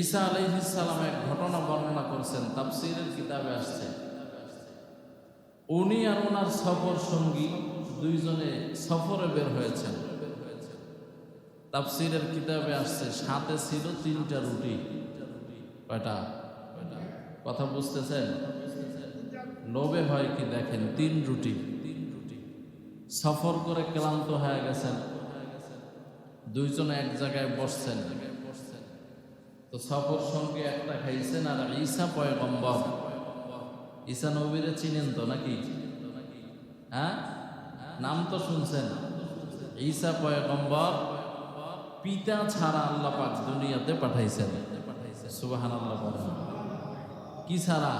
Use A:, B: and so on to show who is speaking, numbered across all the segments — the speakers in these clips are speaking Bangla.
A: ঈসা আলাইহিসালাম এক ঘটনা বর্ণনা করছেন, তাফসিরের কিতাবে আসছে। উনি আর ওনার সফর সঙ্গী দুইজনে সফরে বের হয়েছেন। তাফসিরের কিতাবে আসছে, সাথে ছিল তিনটা রুটি। কয়টা? কথা বুঝতেছেন? লোভে হয় কি দেখেন, তিন রুটি। সফর করে ক্লান্ত হয়ে গেছেন। দুইজনে এক জায়গায় বসছেন। তো সফর সঙ্গে একটা খাইছেন আর ঈসা পয়গম্বর। ঈসা নবীরে চিনেন তো নাকি? হ্যাঁ? নাম তো শুনছেন। ঈসা পয়গম্বর পিতা ছাড়া আল্লাহ পাক দুনিয়াতে পাঠাইছেন। সুবাহান আল্লাহ কি ছাড়া?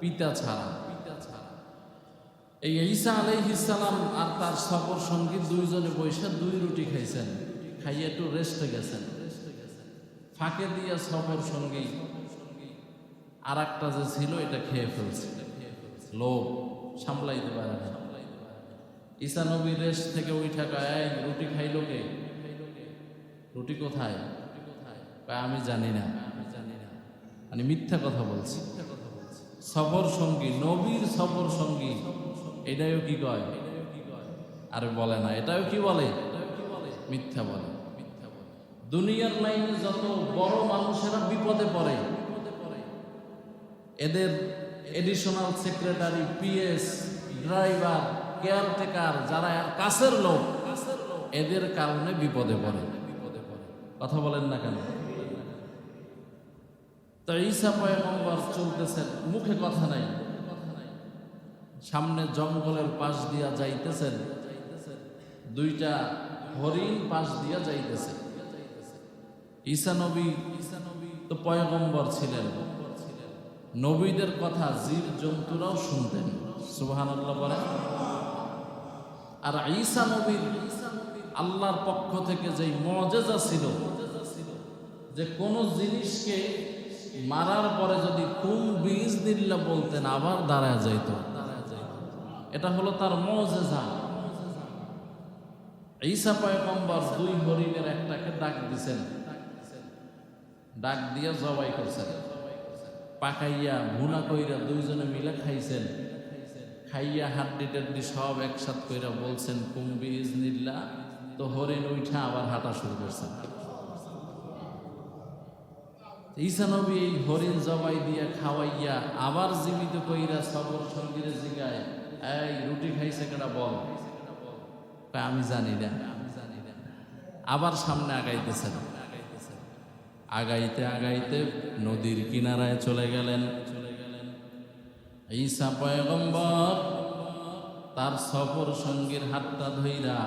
A: পিতা ছাড়া। এই ঈসা আলাইহিসালাম আর তার সফর সঙ্গী দুইজনে বৈশা দুই রুটি খাইছেন। খাইয়ে একটু রেস্টে গেছেন। ফাঁকে দিয়া সফর সঙ্গী। আর একটা যে ছিল, এটা খেয়ে ফেলছে। লোভ সামলাইতে পারে না ঈসা নবী রেস্ট থেকে উঠা এই, রুটি খাইলো কে? রুটি কোথায়? কয়, আমি জানি না। মানে মিথ্যা কথা বলছি। সফর সঙ্গী, নবীর সফর সঙ্গী এটাও কি কয়? আরে বলে না, এটাও কি বলে? মিথ্যা বলে। দুনিয়ার লাইনে যত বড় মানুষেরা বিপদে পড়ে, এদের additional secretary PS driver caretaker যারা কাছের লোক, এদের কারণে বিপদে পড়ে। কথা বলেন না কেন? চলতেছেন মুখে কথা নাই। সামনে জঙ্গলের পাশ দিয়া যাইতেছেন, দুইটা হরিণ পাশ দিয়া যাইতেছে। ঈসা নবী তো পয়গম্বর ছিলেন। নবীদের কথা জীব জন্তুরাও শুনতেন। সুবাহান আর ঈসা নবীর আল্লাহর পক্ষ থেকে যেই মজেজা ছিল, যে কোন জিনিসকে মারার পরে যদি কোন বীজ দিল্লা বলতেন আবার দাঁড়ায় যাইত। এটা হলো তার মজেজা। ঈসা পয়গম্বর দুই হরিণের একটাকে ডাক দিছেন। ডাক দিয়া জবাই করছেন। পাকাইয়া ভুনা কইরা দুইজনে মিলে খাইছেন। খাইয়া হাড্ডি টাড্ডি সব একসাথ কইরা বলছেন কুম্বি ইজনিল্লা তো হরিণ উঠা আবার হাঁটা শুরু করছেন ঈসানবী এই হরিণ জবাই দিয়া খাওয়াইয়া আবার জীবিত কইরা সবর সঙ্গীরে জিগায়, এই, রুটি খাইছে কেটা বল? আমি জানি না। আবার সামনে আগাইতেছেন। আগাইতে আগাইতে নদীর কিনারায় চলে গেলেন। ঈসা পয়গম্বর তার সফর সঙ্গীর হাতটা ধইরা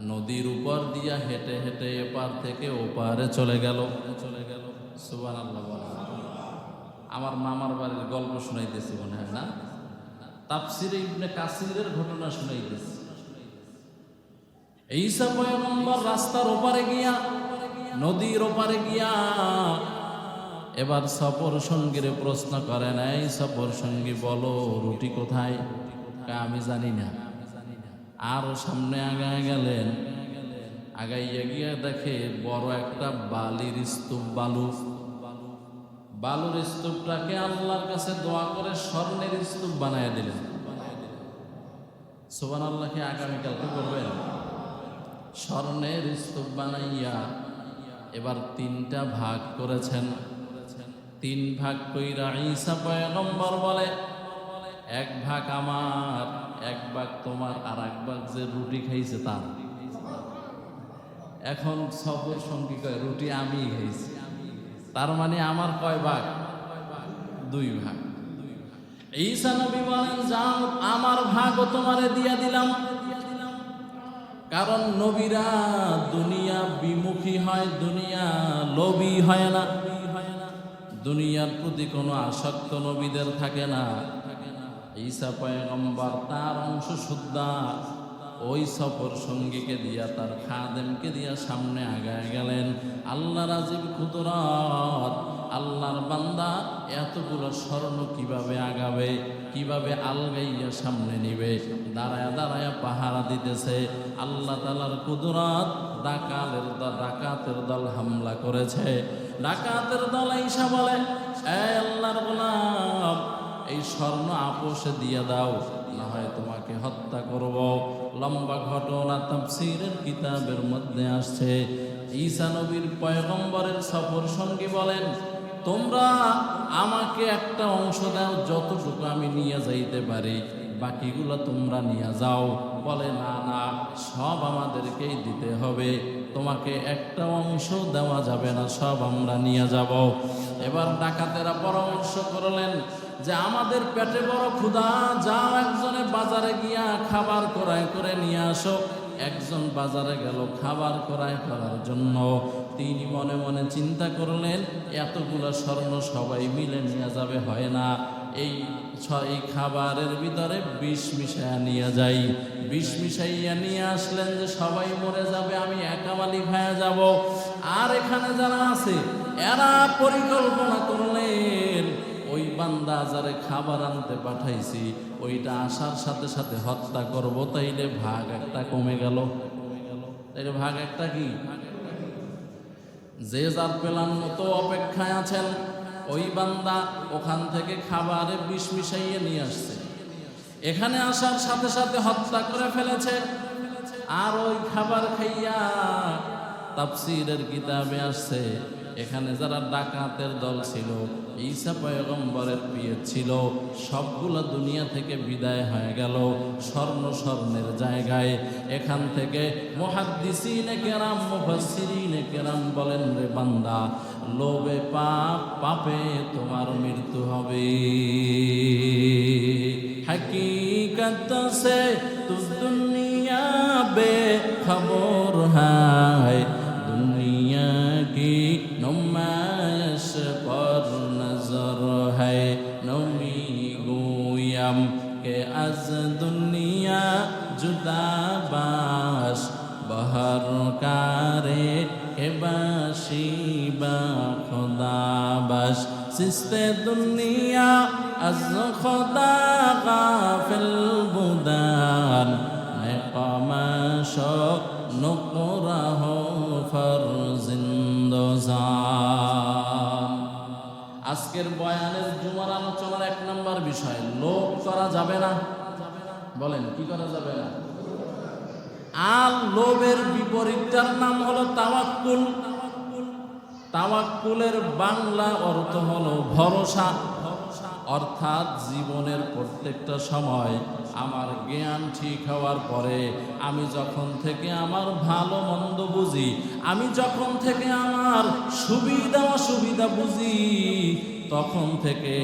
A: নদীর উপর দিয়া হেঁটে হেঁটে এপার থেকে ওপারে চলে গেল। চলে গেল সুবান আল্লাহ। আমার মামার বাড়ির গল্প শুনাইতেছি মনে হয় না? তাপসিরে ইবনে কাসিরের ঘটনা শুনাইতেছি। ঈসা পয়গম্বর রাস্তার ওপারে গিয়া নদীর ওপারে গিয়া এবার সফর সঙ্গীরে প্রশ্ন করেন এই সফর সঙ্গী বলো, রুটি কোথায়? আমি জানি না। আরও সামনে আগায় গেলেন। আগাইয়া গিয়া দেখে বড় একটা বালির স্তূপ বালু। বালুর স্তূপটাকে আল্লাহর কাছে দোয়া করে স্বর্ণের স্তূপ বানায় দিলেন। সোবান আল্লাহকে আগামীকালকে করবেন? স্বর্ণের স্তূপ বানাইয়া এবার তিনটা ভাগ করেছেন। তিন ভাগ কইরা ঈসা পয়গম্বর বলে, এক ভাগ আমার, এক ভাগ তোমার, আর এক ভাগ যে রুটি খাইছে তার। এখন সফর সঙ্গী কয়, রুটি আমি খাইছি। তার মানে আমার কয় ভাগ? দুই ভাগ। ঈসা নবী বলেন, যাও, আমার ভাগও তোমারে দিয়া দিলাম। কারণ নবীরা দুনিয়া বিমুখী হয়, দুনিয়া লোভী হয় না। দুনিয়ার প্রতি কোনো আসক্ত নবীদের থাকে না। ঈসা পয়গম্বর তার অংশ শুদ্ধা ওই সফর সঙ্গীকে দিয়া, তার খাদেমকে দিয়া সামনে আগায় গেলেন। আল্লাহ রাজীব কুদরত আল্লাহর বান্দা এতগুলো স্বর্ণ কীভাবে আগাবে, কীভাবে আলগাইয়া সামনে নিবে? দাঁড়ায় দাঁড়ায়া পাহারা দিতেছে। আল্লাহ তালার কুদরত ডাকালের ডাকাতের দল হামলা করেছে। ডাকাতের দল ঈশা বলে আল্লাহর গোলাম, এই স্বর্ণ আপোষে দিয়ে দাও, না হয় তোমাকে হত্যা করব। লম্বা ঘটনা তাফসীরের কিতাবের মধ্যে আসছে। ঈসা নবীর পয়গম্বরের সফর সঙ্গী বলেন তোমরা আমাকে একটা অংশ দাও, যতটুকু আমি নিয়ে যাইতে পারি, বাকিগুলো তোমরা নিয়ে যাও। বলে, না না, সব আমাদেরকেই দিতে হবে। তোমাকে একটা অংশ দেওয়া যাবে না, সব আমরা নিয়ে যাব। এবার ডাকাতেরা পরামর্শ করলেন যে, আমাদের পেটে বড় ক্ষুধা, যাও একজনে বাজারে গিয়া খাবার ক্রয় করে নিয়ে আসো। একজন বাজারে গেল খাবার ক্রয় করার জন্য। তিনি মনে মনে চিন্তা করলেন, এতগুলো স্বর্ণ সবাই মিলে নিয়ে যাবে, হয় না। এই এই খাবারের ভিতরে বিষ মিশাইয়া নিয়ে যাই। বিষ মিশাইয়া নিয়ে আসলেন যে, সবাই মরে যাবে, আমি একামালি খায়া যাব। আর এখানে যারা আছে, এরা পরিকল্পনা করলেন, ওই বান্দা যারে খাবার আনতে পাঠাইছি, ওইটা আসার সাথে সাথে হত্যা করব, তাইলে ভাগ একটা কমে গেল। তাইলে ভাগ একটা কি? যে যার পেলার মতো অপেক্ষায় আছেন, ওই বান্দা ওখান থেকে খাবারে বিষ মিশাইয়ে নিয়ে আসছে। এখানে আসার সাথে সাথে হত্যা করে ফেলেছে। আর ওই খাবার খাইয়া তাফসিরের কিতাবে আসছে এখানে যারা ডাকাতের দল ছিল, ঈসা পয়গম্বরের বিয়ে ছিল, সবগুলো দুনিয়া থেকে বিদায় হয়ে গেল স্বর্ণ স্বর্ণের জায়গায়। এখান থেকে মহাদিসিনে কেরাম, মুফাসসিরিনে কেরাম বলেন, রে বান্দা লোবে পাপ, পাপে তোমার মৃত্যু হবে। হাকিকত সে তুমি দুনিয়া, আজ গাফিল বুদান। নেকামাশ নকরাহ ফর জিন্দজান আজকের বয়ানের জুমার আলোচনার এক নম্বর বিষয়, লোভ করা যাবে না। বলেন, কি করা যাবে না? আর লোভের বিপরীতটার নাম হলো তাওয়াক্কুল। তাওয়াক্কুলের বাংলা অর্থ হলো ভরসা। অর্থাৎ জীবনের প্রত্যেকটা সময় আমার জ্ঞান ঠিক হওয়ার পরে আমি যখন থেকে আমার ভালো মন্দ বুঝি, আমি যখন থেকে আমার সুবিধা অসুবিধা বুঝি তখন থেকে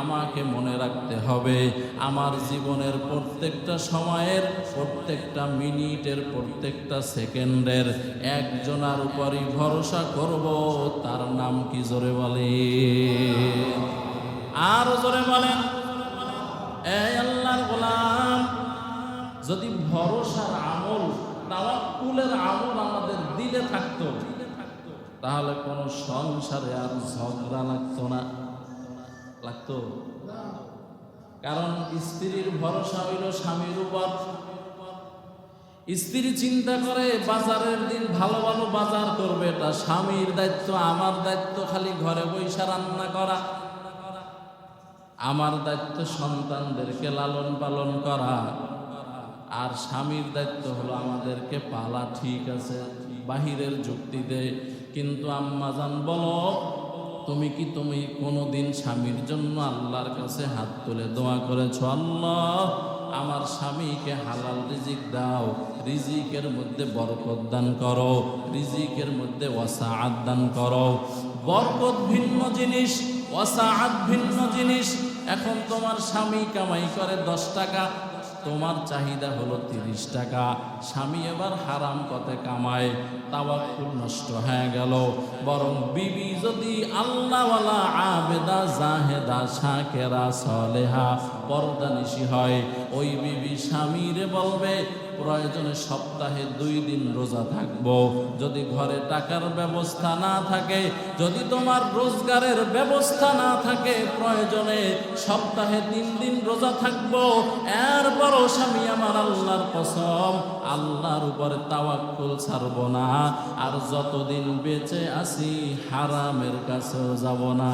A: আমাকে মনে রাখতে হবে, আমার জীবনের প্রত্যেকটা সময়ের, প্রত্যেকটা মিনিটের, প্রত্যেকটা সেকেন্ডের একজনার উপরই ভরসা করব, তার নাম কি জোরে বলে? আর জোরে বলেন গোলাম, যদি ভরসার আমল, তাওয়াক্কুলের আমল আমাদের দিলে থাকতো তাহলে কোনো সংসারে আর ঝগড়া লাগতো না? লাগতো? কারণ স্ত্রীর ভরসা হইল স্বামীর উপর। স্ত্রী চিন্তা করে, বাজারের দিন ভালো ভালো বাজার করবে এটা স্বামীর দায়িত্ব, আমার দায়িত্ব খালি ঘরে বৈশা রান্না করা। আমার দায়িত্ব সন্তানদেরকে লালন পালন করা। আর স্বামীর দায়িত্ব হলো আমাদেরকে পালা ঠিক আছে, বাহিরের যুক্তিতে কিন্তু আম্মাজান বলো, তুমি কি তুমি কোনোদিন স্বামীর জন্য আল্লাহর কাছে হাত তুলে দোয়া করেছ? আল্লাহ, আমার স্বামীকে হালাল রিজিক দাও, রিজিকের মধ্যে বরকত দান করো, রিজিকের মধ্যে ওয়াসাআত দান করো। বরকত ভিন্ন জিনিস, ওয়াসাআত ভিন্ন জিনিস। এখন তোমার স্বামী কামাই করে দশ টাকা তোমার চাহিদা হলো তিরিশ টাকা। স্বামী এবার হারাম পথে কামায়, তাওয়াক্কুল নষ্ট হয়ে গেল। বরং বিবি যদি আল্লাহওয়ালা আবেদা, জাহেদা শাকেরা সলেহা পর্দানিশি হয়, ওই বিবি স্বামীরে বলবে প্রয়োজনে সপ্তাহে দুই দিন রোজা থাকব। যদি ঘরে টাকার ব্যবস্থা না থাকে যদি তোমার রোজগারের ব্যবস্থা না থাকে প্রয়োজনে সপ্তাহে তিন দিন রোজা থাকব। এরপরও স্বামী আমার আল্লাহর কসম আল্লাহর উপরে তাওয়াক্কুল ছাড়ব না। আর যতদিন বেঁচে আছি হারামের কাছেও যাব না।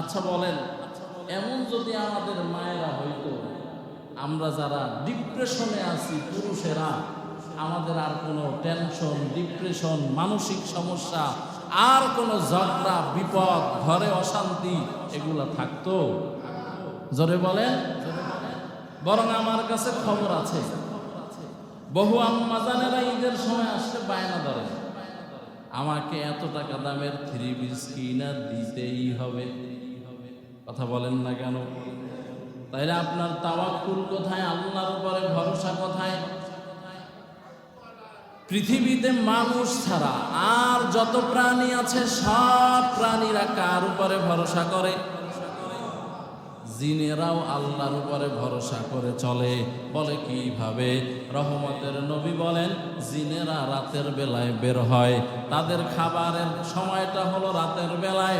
A: আচ্ছা বলেন এমন যদি আমাদের মায়েরা হইতো আমরা যারা ডিপ্রেশনে আছি, পুরুষেরা, আমাদের আর কোনো টেনশন ডিপ্রেশন মানসিক সমস্যা, আর কোনো ঝগড়া, বিপদ, ঘরে অশান্তি, এগুলো থাকতো? জোরে বলেন। বরং আমার কাছে খবর আছে, বহু আম্মাজানেরা ঈদের সময় আসতে বায়না ধরে। আমাকে এত টাকা দামের থ্রি পিস কিনা দিতেই হবে। কথা বলেন না কেন? তাইলে আপনার তাওয়াক্কুল কোথায়? আল্লাহর উপরে ভরসা কোথায়? পৃথিবীতে মানুষ ছাড়া আর যত প্রাণী আছে, সব প্রাণীরা কার উপরে ভরসা করে? জিনেরাও আল্লাহর উপরে ভরসা করে চলে। বলে কীভাবে? রহমতের নবী বলেন, জিনেরা রাতের বেলায় বের হয়। তাদের খাবারের সময়টা হলো রাতের বেলায়।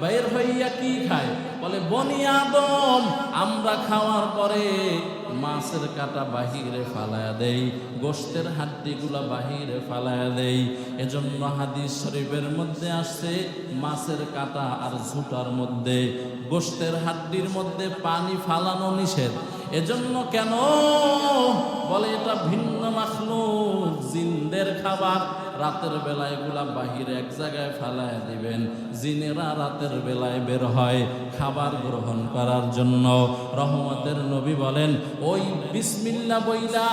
A: বের হইয়া কি খায়? বলে, বনি আদম, আমরা খাওয়ার পরে মাছের কাটা বাহিরে ফালায়া দেই, গোষ্ঠের হাড্ডিগুলা বাহিরে ফালায়া দেই। এজন্য হাদিস শরীফের মধ্যে আসছে, মাছের কাটা আর ঝুটার মধ্যে। গোষ্ঠের হাড্ডির মধ্যে পানি ফালানো নিষেধ। এজন্য কেন? বলে এটা ভিন্ন মাখলুক, জিনদের খাবার। রাতের বেলায় এগুলা বাহিরে এক জায়গায় ফেলায় দিবেন। জিনেরা রাতের বেলায় বের হয় খাবার গ্রহণ করার জন্য। রহমতের নবী বলেন, ওই বিসমিল্লা বইলা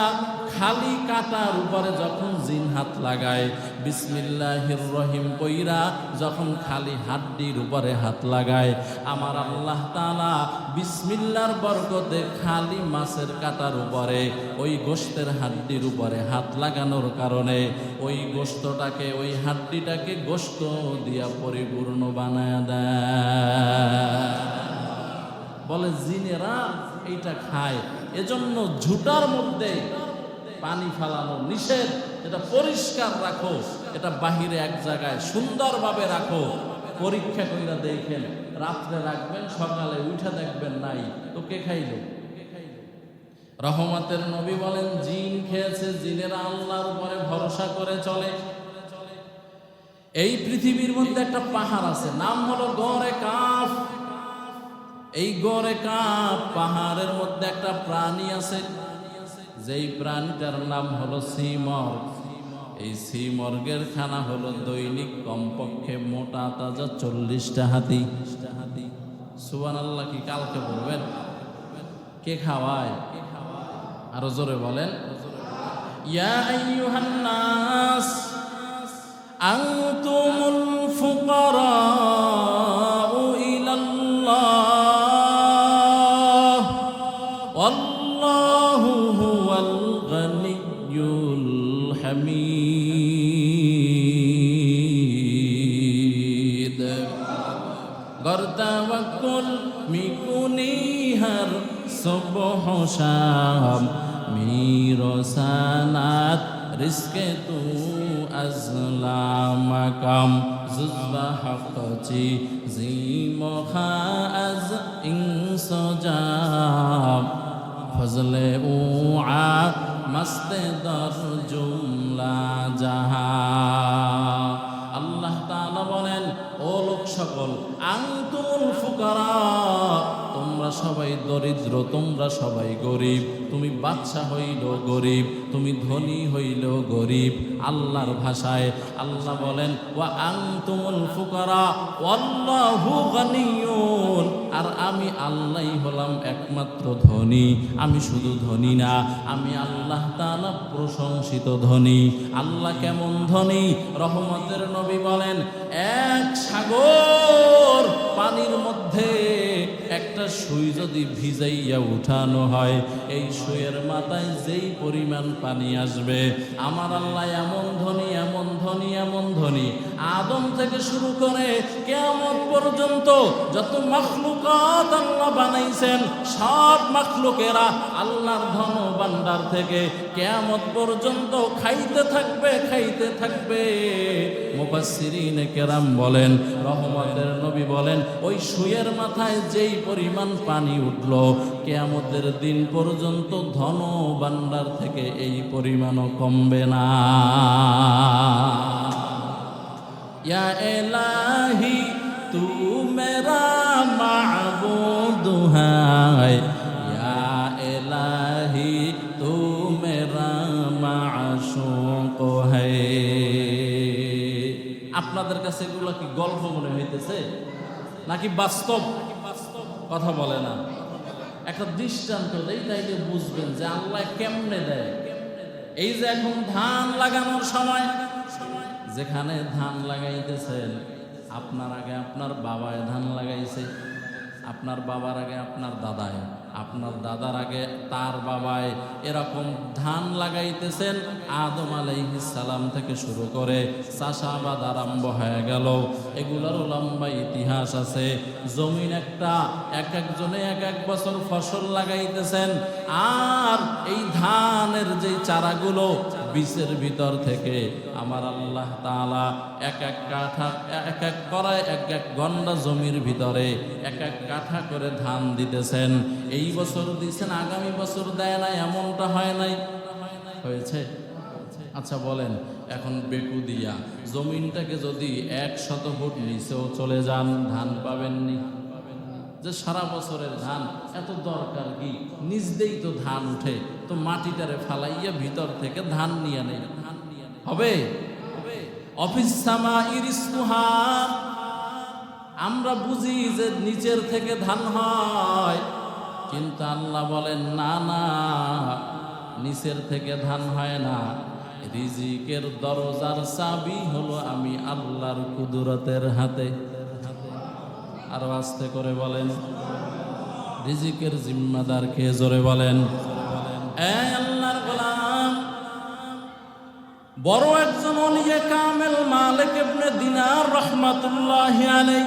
A: খালি কাটার উপরে যখন জিন হাত লাগায়, বিসমিল্লাহির রহিম কইরা যখন খালি হাড্ডির উপরে হাত লাগায়, আমার আল্লাহ তাআলা বিসমিল্লার বরকতে খালি মাছের কাটার উপরে, ওই গোশতের হাড্ডির উপরে হাত লাগানোর কারণে, ওই গোশতটাকে, ওই হাড্ডিটাকে গোশত দিয়া পরিপূর্ণ বানায় দেয় বলে, জিনেরা এইটা খায়। এজন্য ঝুটার মধ্যে পানি ফালানো নিষেধ। এটা পরিষ্কার রাখো। এটা বাহিরে এক জায়গায় সুন্দরভাবে রাখো। পরীক্ষা কইরা দেখেন, রাত্রে রাখবেন, সকালে উঠে দেখবেন, নাই। তো কে খাইলো? রহমতের নবী বলেন, জিন খেয়েছে, জিনেরা আল্লাহর উপরে ভরসা করে চলে। এই পৃথিবীর মধ্যে একটা পাহাড় আছে, নাম হলো গড়ে কাফ। এই গড়ে কাপ পাহাড়ের মধ্যে একটা প্রাণী আছে, যেই প্রাণীটার নাম হলো সিমর্গ। এই সিমর্গের খানা হলো দৈনিক কমপক্ষে মোটা, তাজা চল্লিশটা হাতি। হাতি সুবান আল্লাহ কি কালকে বলবেন? কে খাওয়ায়? আরো জোরে বলেন ইয়া আইয়ুহান নাস আনতুমুল ফুকারাউ ইলাল্লাহ والله هو الغني الحميد গর্দাওয়াকুল মিরসানাত রিস্কে তু আজলামাকাম। জুজবা হাকচি জিমখা আজ ইনসজাম ফজলে উ আ মস্তে দর জুমলা জাহা আল্লাহ তাআলা বলেন, ও লোক সকল আংতুল ফুকারা সবাই দরিদ্র, তোমরা সবাই গরিব। তুমি বাচ্চা হইল গরিব, তুমি ধনী হইল গরিব। আল্লাহর ভাষায় আল্লাহ বলেন, ওয়া আংতুমুল ফুকারা, ওয়াল্লাহু গানিয়ুন। আর আমি আল্লাহই হলাম একমাত্র ধনী। আমি শুধু ধনী না, আমি আল্লাহ তাআলা প্রশংসিত ধনী। আল্লাহ কেমন ধনী? রহমতের নবী বলেন, এক সাগর পানির মধ্যে একটা সুই যদি ভিজাইয়া উঠানো হয়, এই সুইয়ের মাথায় যেই পরিমাণ পানি আসবে, আমার আল্লাহ এমন ধনী এমন ধনী এমন ধনী। আদম থেকে শুরু করে কেমন পর্যন্ত যত মখলুকাত আল্লাহ বানাইছেন, সব মখলুকেরা আল্লাহর ধন ভান্ডার থেকে কেয়ামত পর্যন্ত খাইতে থাকবে খাইতে থাকবে। মুফাসসিরিন কেরাম বলেন, রহমতের নবী বলেন, ওই সুয়ের মাথায় যেই পরিমাণ পানি উঠল। কেয়ামতের দিন পর্যন্ত ধন বান্ডার থেকে এই পরিমাণও কমবে না। ইয়া এলাহি তু মেরা মাবুদ হায়। ইয়া এলাহি তু মেরা মাশুক হায়। আপনাদের কাছে এগুলো কি গল্প মনে হইতেছে? নাকি বাস্তব? কথা বলে না। একটা দৃষ্টান্ত দেই, তাইলে বুঝবেন যে আল্লাহ কেমনে দেয়। এই যে এখন ধান লাগানোর সময়, যেখানে ধান লাগাইতেছেন, আপনার আগে আপনার বাবায় ধান লাগাইছে, আপনার বাবার আগে আপনার দাদায়। আপনার দাদার আগে তার বাবায় এরকম ধান লাগাইতেছেন, আদম সালাম থেকে শুরু করে চাষাবাদ আরম্ভ হয়ে গেল। এগুলোরও লম্বা ইতিহাস আছে। জমিন একটা, এক একজনে এক এক বছর ফসল লাগাইতেছেন। আর এই ধানের যে চারাগুলো বীজের ভিতর থেকে আমার আল্লাহ তালা এক এক কাঠা, এক এক করায় এক এক গন্ডা জমির ভিতরে এক এক কাঠা করে ধান দিতেছেন। এই বছর দিয়েছেন আগামী বছর দেয় না এমনটা হয় নাই। হয়েছে? আচ্ছা বলেন, এখন বেকু দিয়া জমিনটাকে যদি এক শত ফুট নিচেও চলে যান, ধান পাবেননি যে সারা বছরের ধান, এত দরকার কি? নিজ দেই তো ধান উঠে। তো মাটিটারে ফালাইয়া ভিতর থেকে ধান নিয়ে নেই হবে? আমরা বুঝি যে নিচের থেকে ধান হয়, কিন্তু আল্লাহ বলেন, না না, নিচের থেকে ধান হয় না। রিজিকের দরজার চাবি হলো আমি আল্লাহর কুদরতের হাতে। আরও আস্তে করে বলেন। রিজিকের জিম্মাদার কে জোরে বলেন। আল্লাহর গোলাম, বড় একজন অলিয়ে কামেল মালিক ইবনে দিনার রহমাতুল্লাহ আলাই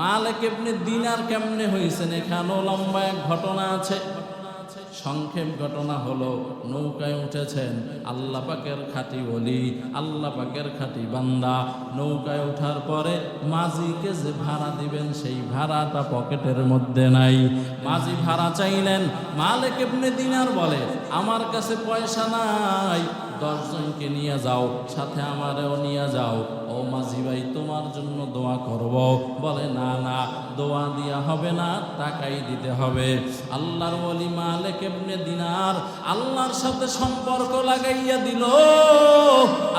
A: মালিক ইবনে দিনার কেমনে হয়েছেন এখানেও লম্বা এক ঘটনা আছে। সংক্ষেপ ঘটনা হলো, নৌকায় উঠেছেন আল্লাহ পাকের খাটি বলি আল্লাহ পাকের খাটি বান্দা। নৌকায় ওঠার পরে মাঝিকে যে ভাড়া দিবেন, সেই ভাড়াটা পকেটের মধ্যে নাই। মাঝি ভাড়া চাইলেন, মালিক এমনি দিনার বলে, আমার কাছে পয়সা নাই। দশজনকে নিয়ে যাও, সাথে আমারেও নিয়ে যাও। ও মাঝি ভাই, তোমার জন্য দোয়া করব। বলে, না না, দোয়া দিয়া হবে না, টাকাই দিতে হবে। আল্লাহর ওলি মালিক এমনি দিনার আল্লাহর সাথে সম্পর্ক লাগাইয়া দিল।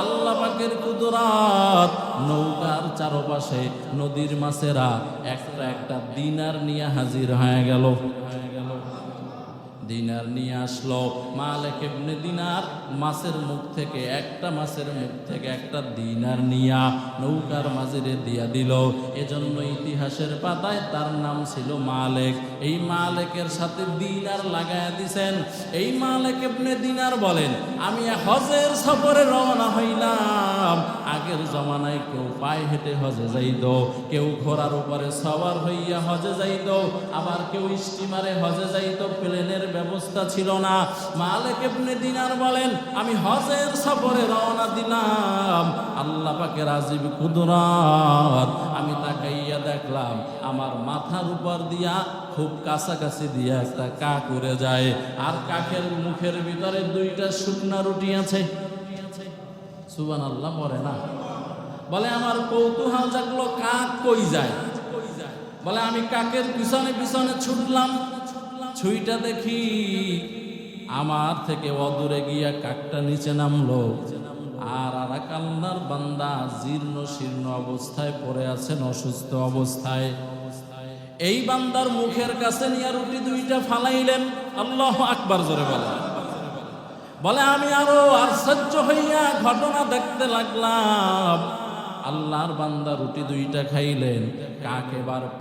A: আল্লাহ পাকের কুদরাত, নৌকার চারপাশে নদীর মাছেরা একটা একটা দিনার নিয়ে হাজির হয়ে গেল হয়ে গেল। দিনার নিয়ে আসলো। মালিক ইবনে দিনার মাছের মুখ থেকে, একটা মাছের মুখ থেকে একটা দিনার নিয়া নৌকার মাঝিরে দিয়া দিল। এজন্য ইতিহাসের পাতায় তার নাম ছিল মালিক। এই মালিকের সাথে দিনার লাগায়া দিছেন। এই মালিক ইবনে দিনার বলেন, আমি হজের সফরে রওনা হইলাম। আগের জমানায় কেউ পায়ে হেঁটে হজে যাইত, কেউ ঘোড়ার উপরে সওয়ার হইয়া হজে যাইত, আবার কেউ স্টিমারে হজে যাইত, প্লেনের ব্যবস্থা ছিল না। মালিক ইবনে দিনার বলেন, আমি হজের সফরে রওনা দিলাম। আল্লাহ পাকের আজিব কুদরাত। আমি তাকাইয়া দেখলাম, আমার মাথার উপর দিয়া খুব কাছাকাছি দিয়া একটা কাক উড়ে যায়। আর কাকের মুখের ভিতরে দুইটা শুকনা রুটি আছে। সুবান আল্লাহ পরে না। বলে, আমার কৌতূহল জাগলো, কাক কই যায়? বলে, আমি কাকের পিছনে পিছনে ছুটলাম। ছুইটা দেখি আমার থেকে অদূরে গিয়া কাকটা নিচে নামলো। আর আর আল্লাহর বান্দা জীর্ণ শীর্ণ অবস্থায় পড়ে আছেন অসুস্থ অবস্থায়। এই বান্দার মুখের কাছে নিয়ে রুটি দুইটা ফালাইলেন। আল্লাহ আকবার জোরে বলে বলে, আমি আরও আশ্চর্য হইয়া ঘটনা দেখতে লাগলাম। আল্লাহর বান্দা রুটি দুইটা খাইলেন, কাক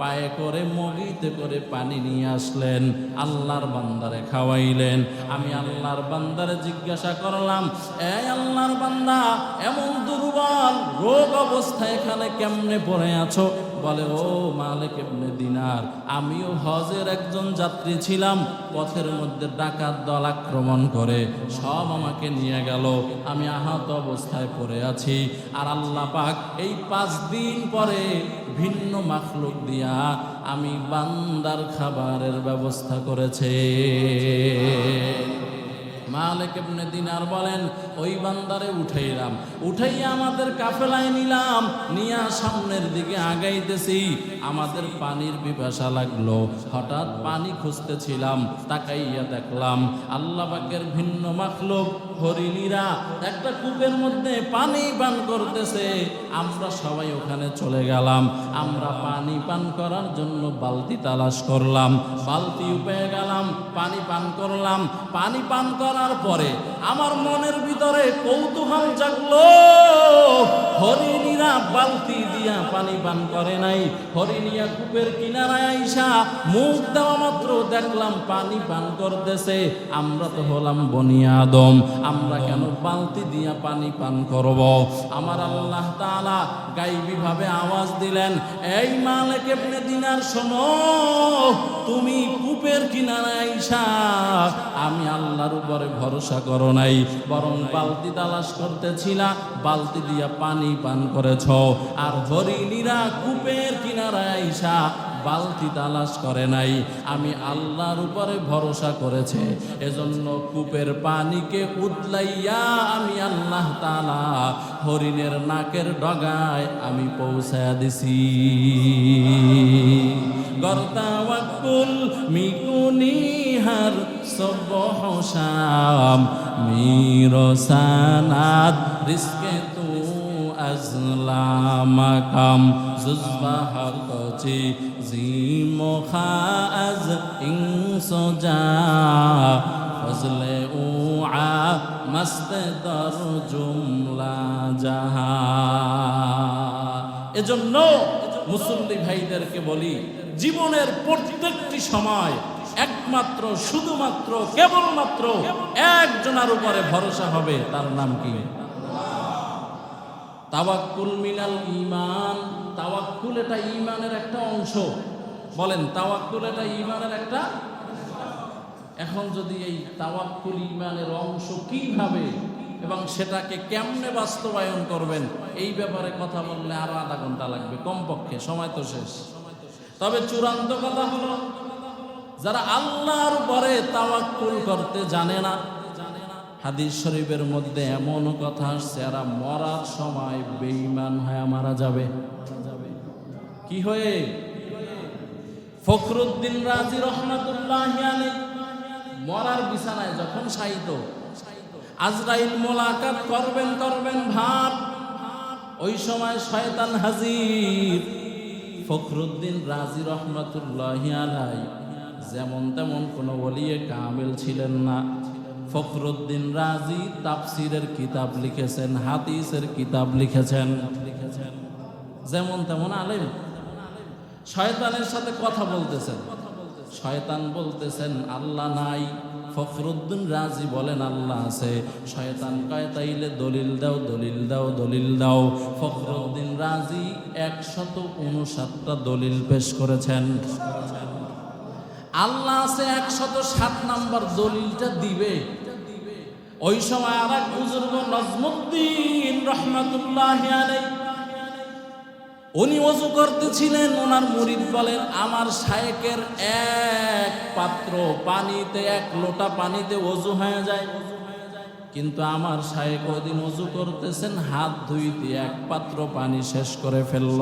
A: পায়ে করে মগিতে করে পানি নিয়ে আসলেন, আল্লাহর বান্দারে খাওয়াইলেন। আমি আল্লাহর বান্দারে জিজ্ঞাসা করলাম এ আল্লাহর বান্দা, এমন দুর্বল রোগ অবস্থা এখানে কেমনে পড়ে আছো? বলে, ও মালিক ইবনে দিনার, আমিও হজের একজন যাত্রী ছিলাম, পথের মধ্যে ডাকাত দল আক্রমণ করে সব আমাকে নিয়ে গেল, আমি আহত অবস্থায় পড়ে আছি। আর আল্লাহ পাক এই পাঁচ দিন পরে ভিন্ন মাখলুক দিয়া আমি বান্দার খাবারের ব্যবস্থা করেছে। মালিক ইবনে দিনার বলেন ওই বান্দারে উঠাইলাম। উঠাইয়া আমাদের কাফেলায় নিলাম, নিয়া সামনের দিকে আগাইতেছি। আমাদের পানির পিপাসা লাগল। হঠাৎ পানি খুঁজতেছিলাম, তাকাইয়া দেখলাম আল্লাহ পাকের ভিন্ন মাখলুক, হরিণীরা একটা কূপের মধ্যে পানি পান করতেছে। আমরা সবাই ওখানে চলে গেলাম। আমরা পানি পান করার জন্য বালতি তালাশ করলাম। বালতি পেয়ে গেলাম, পানি পান করলাম। পানি পান করার পরে আমার মনের ভিতরে কৌতূহল জাগলো হরিণীরা বালতি দিয়া পানি পান করে নাই। হরিণিয়া কূপের কিনারায় আইসা মুখ দেওয়া মাত্র দেখলাম পানি পান করতেছে। আমরা তো হলাম বনিয়াদম আমরা কেন বালতি দিয়া পানি পান করব? আমার আল্লাহ তাআলা গাইবি ভাবে আওয়াজ দিলেন, এই মালিক ইবনে দিনার শোনো, তুমি কূপের কিনারায় আইসা, আমি আল্লাহর উপরে ভরসা করো নাই, বরং বালতি তালাশ করতেছিলা, বালতি দিয়া পানি পান করেছ, আর হরিণীরা কূপের কিনারায় আইসা বালতি তালাশ করে নাই। আমি আল্লাহর উপরে ভরসা করেছে। এজন্য কূপের পানিকে উতলাইয়া আমি আল্লাহ তালা হরিণের নাকের ডগায় আমি পৌঁছায়া দিছি। গর্তাওয়াকুল মিকুনিহার সবহ শাম। মিরসানাত রিস্কে আজলামাকাম জুজবাহ কচি জিমখা আজ মস্ত দর জুমলা জাহা। এজন্য মুসল্লি ভাইদেরকে বলি, জীবনের প্রত্যেকটি সময় একমাত্র, শুধুমাত্র, কেবলমাত্র একজনের উপরে ভরসা হবে, তার নাম কি? তাওয়াক্কুল মিনাল ইমান তাওয়াক্কুল এটা ইমানের একটা অংশ। বলেন, তাওয়াক্কুল এটা ইমানের একটা এখন যদি এই তাওয়াক্কুল ইমানের অংশ কীভাবে এবং সেটাকে কেমনে বাস্তবায়ন করবেন, এই ব্যাপারে কথা বললে আরও আধা ঘণ্টা লাগবে, কমপক্ষে, সময় তো শেষ। তবে চূড়ান্ত কথা হলো, যারা আল্লাহর উপরে তাওয়াক্কুল করতে জানে না হাদিস শরীফের মধ্যে এমন কথা আসছে, এরা মরার সময় বেঈমান হয়ে মারা যাবে। কি হয়ে? ফখরুদ্দিন রাজি রহমাতুল্লাহ মরার বিছানায় যখন শায়িত, আজরাইল মোলাকাত করবেন করবেন ভাব, ওই সময় শয়তান হাজির। ফখরুদ্দিন রাজি রহমাতুল্লাহ যেমন তেমন কোনো বলিয়ে কামেল ছিলেন না। ফখরুদ্দিন রাজি তাফসিরের কিতাব লিখেছেন, হাদিসের কিতাব লিখেছেন। যেমন তেমন আলেম। শয়তানের সাথে কথা বলতেছেন। শয়তান বলতেছেন, আল্লাহ নাই। ফখরুদ্দিন রাজি বলেন, আল্লাহ আছে। শয়তান কয়, তাইলে দলিল দাও দলিল দাও দলিল দাও। ফখরুদ্দিন রাজি একশত উনষাটটা দলিল পেশ করেছেন। আল্লাহ আছে একশত সাত নাম্বার দলিলটা দিবে। ওই সময় আর এক বুজুর্গ নজমুদ্দিন রহমাতুল্লাহ উনি অজু করতেছিলেন, ওনার মুরিদ বলেন, আমার শায়েকের এক পাত্র পানিতে, এক লোটা পানিতে অজু হয়ে যায়। কিন্তু আমার শায়েক ওদিন অজু করতেছেন, হাত ধুইতে এক পাত্র পানি শেষ করে ফেলল।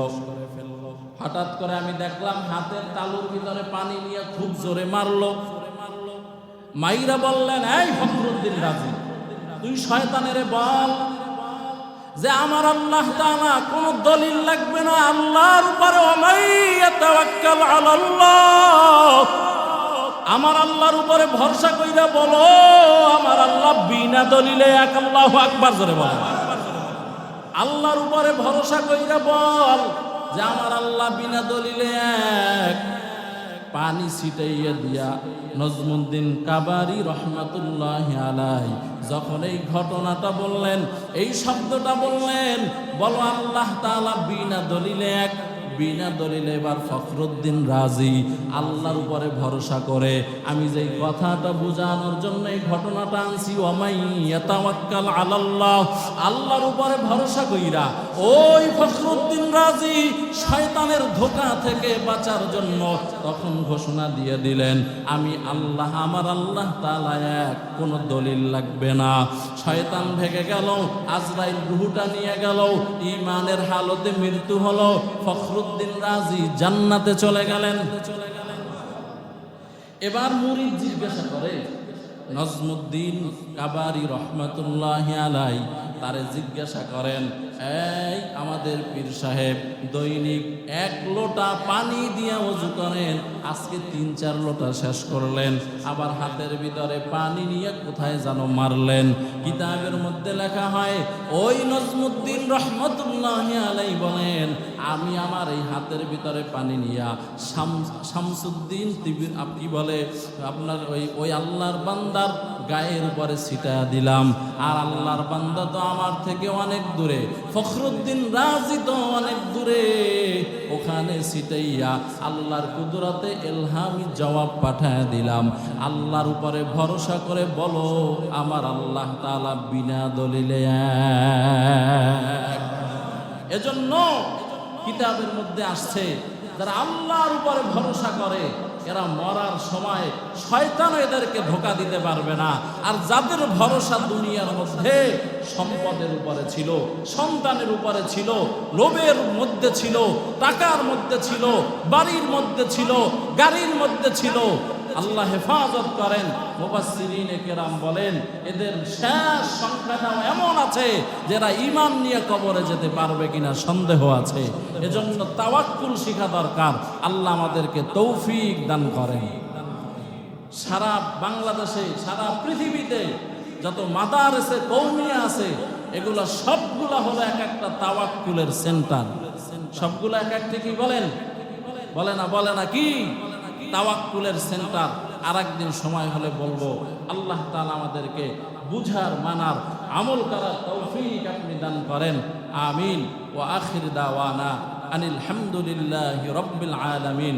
A: হঠাৎ করে আমি দেখলাম হাতের তালুর ভিতরে পানি নিয়ে খুব জোরে মারলো। মাইরা বললেন, এই ফখরুদ্দিন রাজি, তুই শয়তানের বল যে আমার আল্লাহ তাআলা কোন দলিল লাগবে না, আল্লাহর উপরে ওমাইয়াতাওয়াক্কাল আলাল্লাহ। আমার আল্লাহর উপরে ভরসা কইরা বলো, আমার আল্লাহ বিনা দলিলে এক আল্লাহু আকবার জোরে বলো। আল্লাহর উপরে ভরসা কইরা বল যে আমার আল্লাহ বিনা দলিলে এক পানি ছিটাইয়া দিয়া নজমুদ্দিন কাবারি রহমাতুল্লাহ আলাই যখন এই ঘটনাটা বললেন, এই শব্দটা বললেন, বলো আল্লাহ তালা বিনা দলিলে এক বিনা দলিলে এবার ফখরুদ্দিন রাজি। আল্লাহর উপরে ভরসা করে। আমি যেই কথাটা বোঝানোর জন্য এই ঘটনাটা আনছি ওমাইয়াতাওয়াক্কাল আলাল্লাহ। আল্লাহর উপরে ভরসা কইরা, ওই ফখরুদ্দিন রাজি শয়তানের ধোকা থেকে বাঁচার জন্য তখন ঘোষণা দিয়ে দিলেন, আমি আল্লাহ, আমার আল্লাহ তাআলা এক, কোনো দলিল লাগবে না। শয়তান ভেগে গেল, আজরাইল রুহুটা নিয়ে গেল ইমানের হালতে মৃত্যু হলো, ফখরুদ্দিন রাজি জান্নাতে চলে গেলেন। এবার মুরিদ জিজ্ঞাসা করে, নজমুদ্দিন কাবারি রহমতুল্লাহ আলাই তারে জিজ্ঞাসা করেন এই আমাদের পীর সাহেব দৈনিক এক লোটা পানি দিয়ে অজু করেন। আজকে তিন, চার লোটা শেষ করলেন। আবার হাতের ভিতরে পানি নিয়ে কোথায় যেন মারলেন। কিতাবের মধ্যে লেখা হয়, ওই নজমুদ্দিন রহমতুল্লাহ আলাই বলেন, আমি আমার এই হাতের ভিতরে পানি নিয়া শাম- শামসুদ্দিন তিবির, আপ, কি বলে, আপনার ওই ওই আল্লাহর বান্দার গায়ের উপরে ছিটা দিলাম। আর আল্লাহর বান্দা তো আমার থেকে অনেক দূরে। ফখরুদ্দিন রাজি তো অনেক দূরে। ওখানে ছিটাইয়া আল্লাহর কুদরতে এলহামি জবাব পাঠায় দিলাম। আল্লাহর উপরে ভরসা করে বলো, আমার আল্লাহ তাআলা বিনা দলিলে। এজন্য কিতাবের মধ্যে আসছে, যারা আল্লাহর উপরে ভরসা করে এরা মরার সময় শয়তান এদেরকে ধোকা দিতে পারবে না। আর যাদের ভরসা দুনিয়ার মধ্যে সম্পদের উপরে ছিল, সন্তানের উপরে ছিল, লোভের মধ্যে ছিল, টাকার মধ্যে ছিল, বাড়ির মধ্যে ছিল, গাড়ির মধ্যে ছিল আল্লাহ হেফাজত করেন। মুবাসসিরিন কেরাম বলেন, এদের শেষ সংখ্যাটাও এমন আছে যারা ইমান নিয়ে কবরে যেতে পারবে কিনা সন্দেহ আছে। এজন্য তাওয়াক্কুল শিখা দরকার। আল্লাহ আমাদেরকে তৌফিক দান করেন। সারা বাংলাদেশে, সারা পৃথিবীতে যত মাদারেসে কৌমিয়া আছে, এগুলো সবগুলা হলো এক একটা তাওয়াক্কুলের সেন্টার। সবগুলো এক একটা কি বলেন? বলে না বলে না কি? তাওয়াক্কুলের সেন্টার আর একদিন সময় হলে বলব, আল্লাহ তালা আমাদেরকে বুঝার, মানার, আমল করার তৌফিক আপনি দান করেন। আমিন। ও আখির দাওয়ানা আনিল হামদুলিল্লাহ রব্বিল আলামিন।